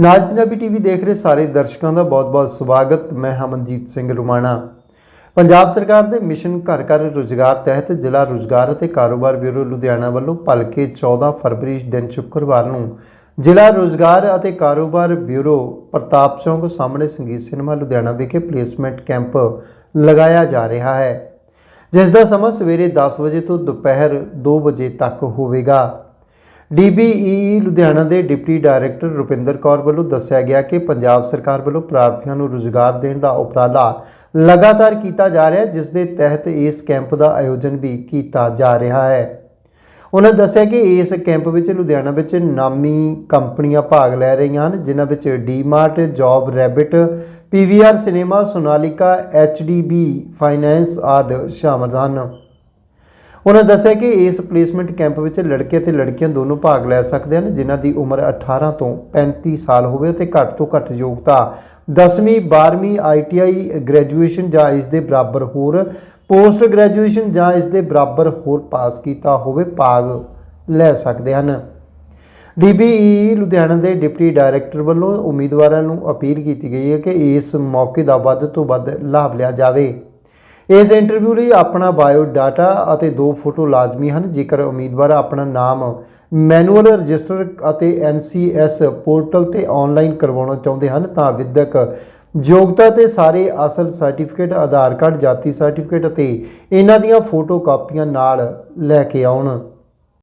ਨਾਜ Punjabi TV ਦੇਖ ਰਹੇ ਸਾਰੇ ਦਰਸ਼ਕਾਂ ਦਾ ਬਹੁਤ-ਬਹੁਤ ਸਵਾਗਤ। ਮੈਂ ਹਮਨਜੀਤ ਸਿੰਘ ਰੁਮਾਣਾ। ਪੰਜਾਬ ਸਰਕਾਰ ਦੇ ਮਿਸ਼ਨ ਘਰ ਘਰ ਰੁਜ਼ਗਾਰ ਤਹਿਤ ਜ਼ਿਲ੍ਹਾ ਰੁਜ਼ਗਾਰ ਅਤੇ ਕਾਰੋਬਾਰ ਬਿਊਰੋ ਲੁਧਿਆਣਾ ਵੱਲੋਂ ਭਲਕੇ 14 ਫਰਵਰੀ ਦਿਨ ਸ਼ੁੱਕਰਵਾਰ ਨੂੰ ਜ਼ਿਲ੍ਹਾ ਰੁਜ਼ਗਾਰ ਅਤੇ ਕਾਰੋਬਾਰ ਬਿਊਰੋ ਪ੍ਰਤਾਪ ਚੌਂਕ ਸਾਹਮਣੇ ਸੰਗੀਤ ਸਿਨੇਮਾ ਲੁਧਿਆਣਾ ਵਿਖੇ ਪਲੇਸਮੈਂਟ ਕੈਂਪ ਲਗਾਇਆ ਜਾ ਰਿਹਾ ਹੈ, ਜਿਸ ਦਾ ਸਮਾਂ ਸਵੇਰੇ 10 ਵਜੇ ਤੋਂ ਦੁਪਹਿਰ 2 ਵਜੇ ਤੱਕ ਹੋਵੇਗਾ। ਡੀਬੀਈ ਲੁਧਿਆਣਾ ਦੇ ਡਿਪਟੀ ਡਾਇਰੈਕਟਰ ਰੁਪਿੰਦਰ ਕੌਰ ਵੱਲੋਂ ਦੱਸਿਆ ਗਿਆ ਕਿ ਪੰਜਾਬ ਸਰਕਾਰ ਵੱਲੋਂ ਪ੍ਰਾਰਥੀਆਂ ਨੂੰ ਰੁਜ਼ਗਾਰ ਦੇਣ ਦਾ ਉਪਰਾਲਾ ਲਗਾਤਾਰ ਕੀਤਾ ਜਾ ਰਿਹਾ ਹੈ, ਜਿਸ ਦੇ ਤਹਿਤ ਇਸ ਕੈਂਪ ਦਾ ਆਯੋਜਨ ਵੀ ਕੀਤਾ ਜਾ ਰਿਹਾ ਹੈ। ਉਹਨਾਂ ਦੱਸਿਆ ਕਿ ਇਸ ਕੈਂਪ ਵਿੱਚ ਲੁਧਿਆਣਾ ਵਿੱਚ ਨਾਮੀ ਕੰਪਨੀਆਂ ਭਾਗ ਲੈ ਰਹੀਆਂ ਹਨ, ਜਿਨ੍ਹਾਂ ਵਿੱਚ DMart Job Rabbit PVR cinema, Sonalika HDB finance ਆਦਿ ਸ਼ਾਮਲ ਹਨ। ਉਹਨਾਂ ਦੱਸਿਆ ਕਿ ਇਸ ਪਲੇਸਮੈਂਟ ਕੈਂਪ ਵਿੱਚ ਲੜਕੇ ਅਤੇ ਲੜਕੀਆਂ ਦੋਨੋਂ ਭਾਗ ਲੈ ਸਕਦੇ ਹਨ, ਜਿਨ੍ਹਾਂ ਦੀ ਉਮਰ 18 ਤੋਂ 35 ਸਾਲ ਹੋਵੇ ਅਤੇ ਘੱਟ ਤੋਂ ਘੱਟ ਯੋਗਤਾ। 10ਵੀਂ 12ਵੀਂ ਆਈਟੀਆਈ ਗ੍ਰੈਜੂਏਸ਼ਨ ਜਾਂ ਇਸ ਦੇ ਬਰਾਬਰ ਹੋਰ ਪੋਸਟ ਗ੍ਰੈਜੂਏਸ਼ਨ ਜਾਂ ਇਸ ਦੇ ਬਰਾਬਰ ਹੋਰ ਪਾਸ ਕੀਤਾ ਹੋਵੇ, ਭਾਗ ਲੈ ਸਕਦੇ ਹਨ। ਡੀਬੀਈ ਲੁਧਿਆਣਾ ਦੇ ਡਿਪਟੀ ਡਾਇਰੈਕਟਰ ਵੱਲੋਂ ਉਮੀਦਵਾਰਾਂ ਨੂੰ ਅਪੀਲ ਕੀਤੀ ਗਈ ਹੈ ਕਿ ਇਸ ਮੌਕੇ ਦਾ ਵੱਧ ਤੋਂ ਵੱਧ ਲਾਭ ਲਿਆ ਜਾਵੇ। ਇਸ ਇੰਟਰਵਿਊ ਲਈ ਆਪਣਾ ਬਾਇਓ ਡਾਟਾ ਅਤੇ ਦੋ ਫੋਟੋ ਲਾਜ਼ਮੀ ਹਨ। ਜੇਕਰ ਉਮੀਦਵਾਰ ਆਪਣਾ ਨਾਮ ਮੈਨੂਅਲ ਰਜਿਸਟਰ ਅਤੇ ਐਨਸੀਐਸ ਪੋਰਟਲ ਤੇ ਆਨਲਾਈਨ ਕਰਵਾਉਣਾ ਚਾਹੁੰਦੇ ਹਨ, ਤਾਂ ਵਿਦਿਅਕ ਯੋਗਤਾ ਤੇ ਸਾਰੇ ਅਸਲ ਸਰਟੀਫਿਕੇਟ ਆਧਾਰ ਕਾਰਡ, ਜਾਤੀ ਸਰਟੀਫਿਕੇਟ ਅਤੇ ਇਹਨਾਂ ਦੀਆਂ ਫੋਟੋ ਕਾਪੀਆਂ ਨਾਲ ਲੈ ਕੇ ਆਉਣ।